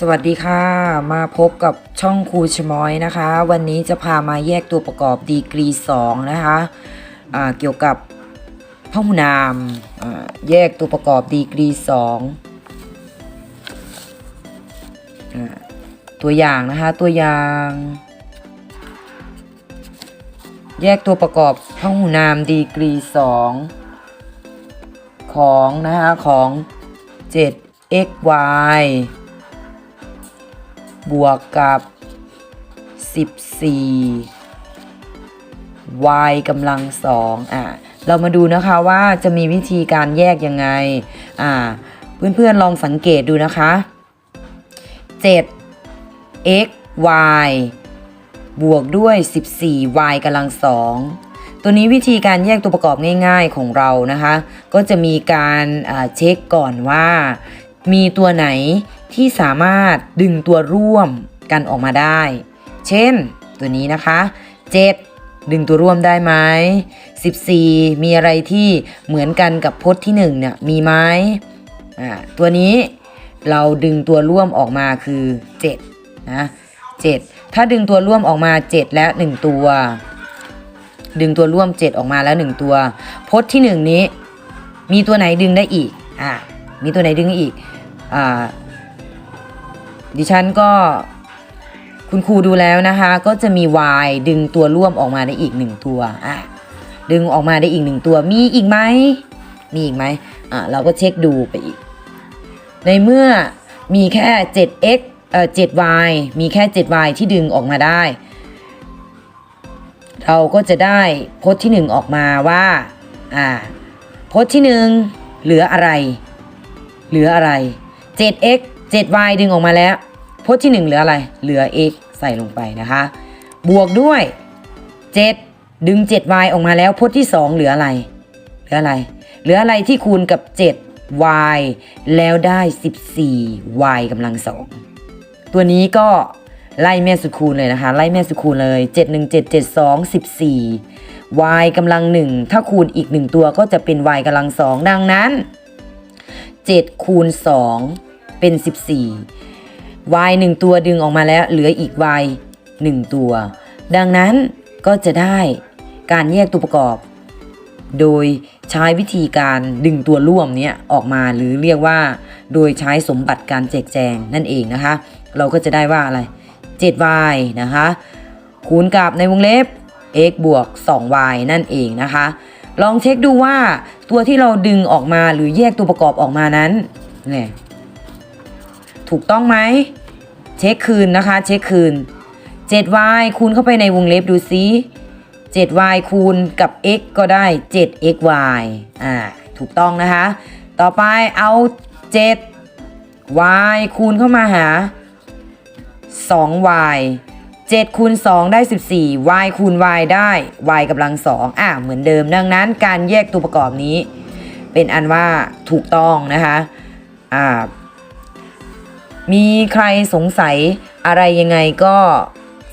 สวัสดีค่ะ มาพบกับช่องครูชมอยนะคะ วันนี้จะพามาแยกตัวประกอบดีกรี 2 นะคะอ่าเกี่ยวกับพหูนามแยกตัวประกอบดีกรี2อ่าตัวอย่างนะคะตัวอย่าง แยกตัวประกอบพหูนามดีกรี 2 ของนะคะของ 7xy บวกกับ 14 y กำลังสองอะเรามาดูนะคะว่าจะมีวิธีการแยกยังไงอ่าเพื่อนๆลองสังเกตดูนะคะ 7 x y บวกด้วย 14 y กำลังสองตัวนี้วิธีการแยกตัวประกอบง่ายๆของเรานะคะ ก็จะมีการเช็คก่อนว่ามีตัวไหน ที่สามารถดึงตัวร่วมกันออกมาได้ เช่น ตัวนี้นะคะ 7 ดึงตัวร่วมได้ไหม14 มีอะไรที่เหมือนกันกับพจน์ที่1เนี่ยมีไหมอ่าตัวนี้เราดึงตัวร่วมออกมาคือ7นะ7ถ้าดึงตัวร่วมออกมา 7 แล้ว1ตัว ดึงตัวร่วม 7 ออกมาแล้ว 1 ตัว พจน์ที่ 1 นี้ มีตัวไหนดึงได้อีกอ่ามีตัวไหนดึงอีกอ่า ดิฉันก็คุณครูดูแล้วนะคะ ก็จะมี y ดึงตัวร่วมออกมาได้อีกหนึ่งตัวอะดึงออกมาได้อีกหนึ่งตัวมีอีกไหมมีอีกไหมอะเราก็เช็คดูไปอีก ในเมื่อมีแค่ 7x เอ่อ 7y มีแค่ 7y ที่ดึงออกมาได้ เราก็จะได้พจน์ที่ 1 ออกมาว่าอ่าพจน์ที่ 1 เหลืออะไร เหลืออะไร 7x 7y ดึงออกมาแล้วพจน์ที่ 1 เหลืออะไร เหลือ x ใส่ลงไปนะคะ บวกด้วย 7 ดึง 7y ออกมาแล้วพจน์ที่ 2 เหลืออะไร เหลืออะไร เหลืออะไรที่คูณกับ 7y แล้วได้ 14y กำลังสองตัวนี้ก็ไล่แม่สุดคูณเลยนะคะ ไล่แม่สุดคูณเลย 7 1 7 7 2 14 y กำลังหนึ่งถ้าคูณอีกหนึ่งตัวก็จะเป็น y กำลังสองดังนั้น 7 คูณ 2 เป็น 14 y 1 ตัวดึงออกมาแล้วเหลืออีก y 1 ตัว ดังนั้นก็จะได้การแยกตัวประกอบ โดยใช้วิธีการดึงตัวร่วมเนี้ยออกมาหรือเรียกว่า โดยใช้สมบัติการแจกแจงนั่นเองนะคะ เราก็จะได้ว่าอะไร 7y นะคะ คูณกับในวงเล็บ x บวก 2y นั่นเองนะคะ ลองเช็คดูว่าตัวที่เราดึงออกมาหรือแยกตัวประกอบออกมานั้นเนี่ย ถูกต้องไหม เช็คคืนนะคะ เช็คคืน 7y คูณเข้าไปในวงเล็บดูซิ 7y คูณกับ x ก็ได้ 7xy อ่า ถูกต้องนะคะ ต่อไปเอา 7y คูณเข้ามาหา 2y 7คูณ2ได้ 14 y คูณ y ได้ y กำลัง2อะ เหมือนเดิม ดังนั้นการแยกตัวประกอบนี้ เป็นอันว่าถูกต้องนะคะ อ่า มีใครสงสัยอะไรยังไงก็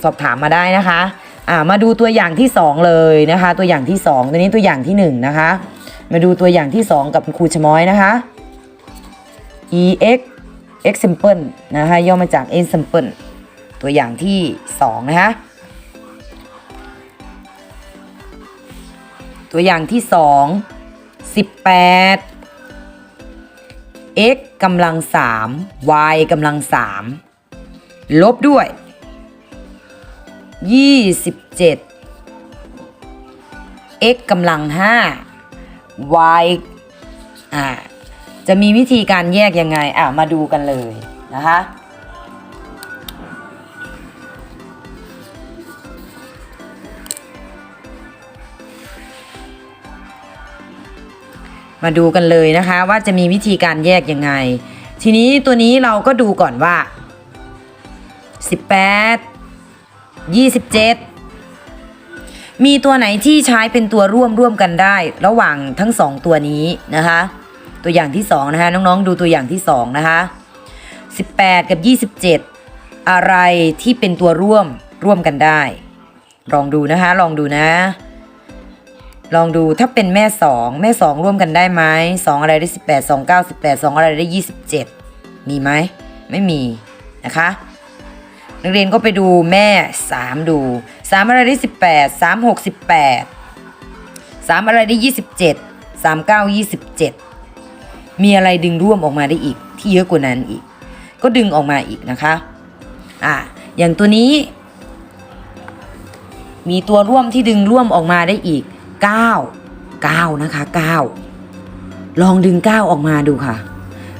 สอบถามมาได้นะคะอ่ามาดูตัวอย่างที่ 2 เลยนะคะ ตัวอย่างที่ 2 ตัวนี้ตัวอย่างที่ 1 นะคะ มาดูตัวอย่างที่ 2 กับครูชม้อยนะคะ ex example นะคะย่อมาจาก example ตัวอย่างที่ 2 นะคะ ตัวอย่างที่ 2 18 x กำลัง3 y กำลัง3ลบด้วย 27 x กำลัง5 y อ่าจะมีวิธีการแยกยังไงอะมาดูกันเลยนะคะ มาดูกันเลยนะคะ ว่าจะมีวิธีการแยกยังไง ทีนี้ตัวนี้เราก็ดูก่อนว่า 18 27 มีตัวไหนที่ใช้เป็นตัวร่วมร่วมกันได้ ระหว่างทั้งสองตัวนี้นะคะ ตัวอย่างที่สองนะคะน้องๆดูตัวอย่างที่สองนะคะ18 กับ 27 อะไรที่เป็นตัวร่วมร่วมกันได้ ลองดูนะคะ ลองดูนะ ลองดูถ้าเป็นแม่สองแม่สองร่วมกันได้ไหมสองอะไรได้สิบแปดสองเก้าสิบแปดสองอะไรได้ยี่สิบเจ็ดมีไหม ไม่มีนะคะ นักเรียนก็ไปดูแม่ 3 ดู 3 อะไรได้ 18 3 6 18 3 อะไรได้ 27 3 9 27 มีอะไรดึงร่วมออกมาได้อีก ที่เยอะกว่านั้นอีก ก็ดึงออกมาอีกนะคะอะอย่างตัวนี้ มีตัวร่วมที่ดึงร่วมออกมาได้อีก 9 9 นะคะ 9 ลองดึง 9 ออกมาดูค่ะ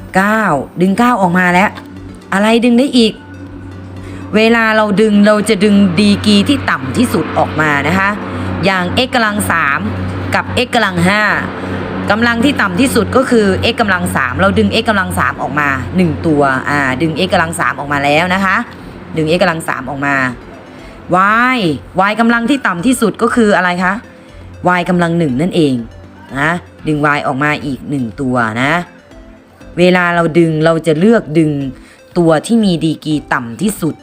9 ดึง 9 ออกมาแล้ว อะไรดึงได้อีก เวลาเราดึงเราจะดึงดีกีที่ต่ำที่สุดออกมานะคะ อย่าง x กำลัง 3 กับ x กำลัง 5กำลังที่ต่ำที่สุดก็คือ x กำลัง 3 เราดึง x กำลัง 3 ออกมา 1 ตัว อ่า ดึง x กำลัง 3 ออกมาแล้วนะคะ ดึง x กำลัง 3 ออกมา y y กำลังที่ต่ำที่สุดก็คืออะไรคะ y กำลัง1นั่นเองนะดึง y ออกมาอีก 1 ตัวนะ เวลาเราดึงเราจะเลือกดึงตัวที่มีดีกรีต่ำที่สุด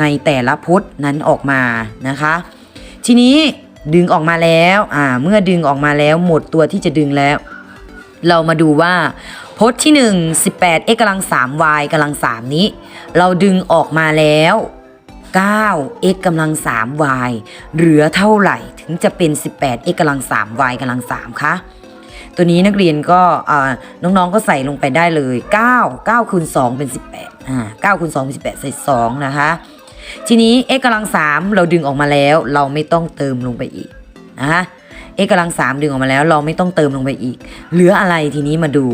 ในแต่ละพจน์นั้นออกมานะคะ ทีนี้ดึงออกมาแล้วอ่าเมื่อดึงออกมาแล้วหมดตัวที่จะดึงแล้ว เรามาดูว่าพจน์ที่ 1 18 x กำลัง3 y กำลัง3นี้ เราดึงออกมาแล้ว 9 x กำลัง 3 y เหลือเท่าไหร่ถึงจะเป็น 18 x กำลัง 3 y กำลัง 3 คะตัวนี้นักเรียนก็น้องๆก็ใส่ลงไปได้เลย 9 9คูณ2เป็น 18อ่า9คูณ2เป็น 18 ใส่2นะคะ ทีนี้ x กำลัง 3 เราดึงออกมาแล้ว เราไม่ต้องเติมลงไปอีกนะคะ x กำลัง 3 ดึงออกมาแล้ว เราไม่ต้องเติมลงไปอีก เหลืออะไรทีนี้มาดู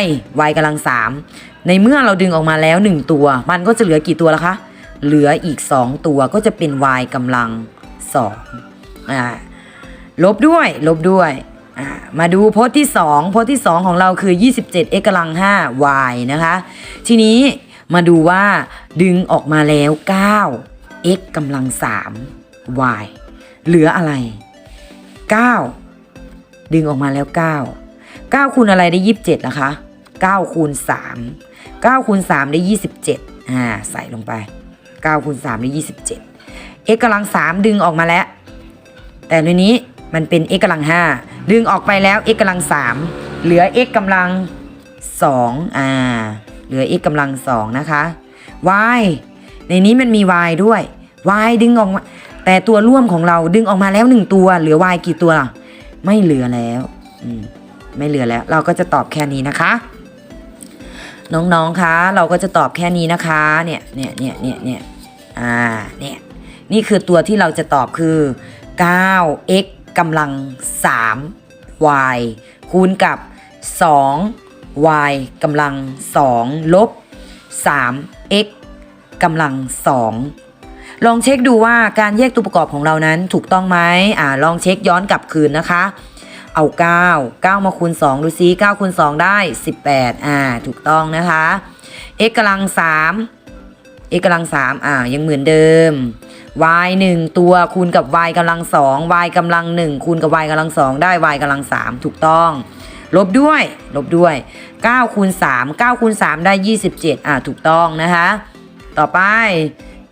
y y กำลัง 3 ในเมื่อเราดึงออกมาแล้ว 1 ตัว มันก็จะเหลือกี่ตัวละคะ เหลืออีก 2 ตัวก็จะเป็น y กำลัง2อ่าลบด้วย ลบด้วยอ่ามาดูพจน์ที่ 2พจน์ที่ 2 ของเราคือ 27 x กำลัง5 y นะคะ ทีนี้มาดูว่าดึงออกมาแล้ว 9 x กำลัง3 y เหลืออะไร 9 ดึงออกมาแล้ว 9 9คูณอะไรได้ 27ล่ะคะ 9 คูณ 3 9คูณ3ได้ 27 อ่า ใส่ลงไป 9คูณ3ได้27 x กำลัง 3 ดึงออกมาแล้ว แต่ในนี้มันเป็น x กำลัง 5 ดึงออกไปแล้ว x กำลัง 3 เหลือ x กำลัง 2 อ่า เหลือ x กำลัง 2 นะคะ y ในนี้มันมี y ด้วย y ดึงออกมาแต่ตัวร่วมของเราดึงออกมาแล้ว 1 ตัว เหลือ y กี่ตัวล่ะ ไม่เหลือแล้ว ไม่เหลือแล้ว เราก็จะตอบแค่นี้นะคะ น้องๆ คะ เราก็จะตอบแค่นี้นะคะ เนี่ยเนี่ยเนี่ยเนี่ยเนี่ยอ่า เนี่ย นี่คือตัวที่เราจะตอบคือ 9x กำลัง 3 y คูณกับ 2 y กำลัง 2 ลบ 3x กำลัง 2 ลองเช็คดูว่าการแยกตัวประกอบของเรานั้นถูกต้องไหมอ่า ลองเช็คย้อนกลับคืนนะคะ เอา 9 9 มาคูณ 2 ดูซิ9คูณ 2 ได้ 18 อ่า ถูกต้องนะคะ x กำลัง 3 x กำลัง 3 อ่า ยังเหมือนเดิม y 1 ตัวคูณกับ y กำลัง 2 y กำลัง 1 คูณกับ y กำลัง 2 ได้ y กำลัง 3 ถูกต้อง ลบด้วย ลบด้วย 9 คูณ 3 9 คูณ 3 ได้ 27 อ่า ถูกต้องนะคะ ต่อไป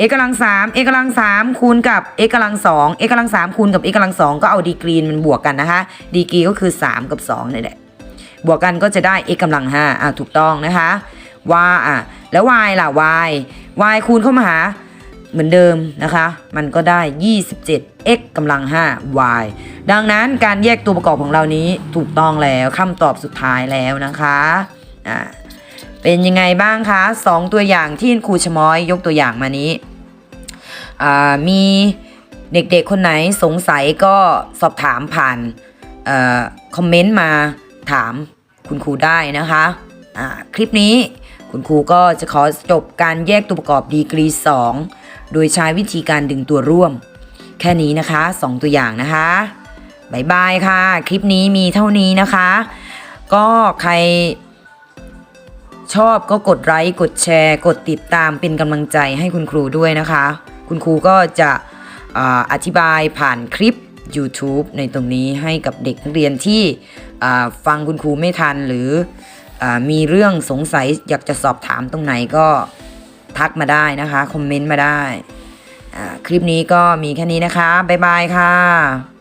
x กำลัง3 x กำลัง3คูณกับ x กำลัง2 x กำลัง3คูณกับ x กำลัง2ก็เอาดีกรีมันบวกกันนะคะ ดีกรีก็คือ 3 กับ2นี่แหละ บวกกันก็จะได้ x กำลัง5อ่าถูกต้องนะคะ y อะแล้ว y ล่ะ y y คูณเข้ามาหาเหมือนเดิมนะคะ มันก็ได้ 27 x กำลัง 5 y ดังนั้นการแยกตัวประกอบของเรานี้ถูกต้องแล้วคำตอบสุดท้ายแล้วนะคะอ่า เป็นยังไงบ้างคะสองตัวอย่างที่ครูชม้อยยกตัวอย่างมานี้มีเด็กๆคนไหนสงสัยก็สอบถามผ่านอคอมเมนต์มาถามคุณครูได้นะคะอ่าคลิปนี้คุณครูก็จะขอจบการแยกตัวประกอบดีกรี 2 โดยใช้วิธีการดึงตัวร่วม แค่นี้นะคะ 2 ตัวอย่างนะคะบายบายค่ะ คลิปนี้มีเท่านี้นะคะ ก็ใคร ชอบก็กดไลค์กดแชร์ กดติดตามเป็นกำลังใจให้คุณครูด้วยนะคะ คุณครูก็จะอาอธิบายผ่านคลิป YouTube ในตรงนี้ให้กับเด็กนักเรียนที่ฟังคุณครูไม่ทันหรืออมีเรื่องสงสัยอยากจะสอบถามตรงไหนก็ทักมาได้นะคะ คอมเมนต์มาได้ คลิปนี้ก็มีแค่นี้นะคะ บ๊ายบายค่ะ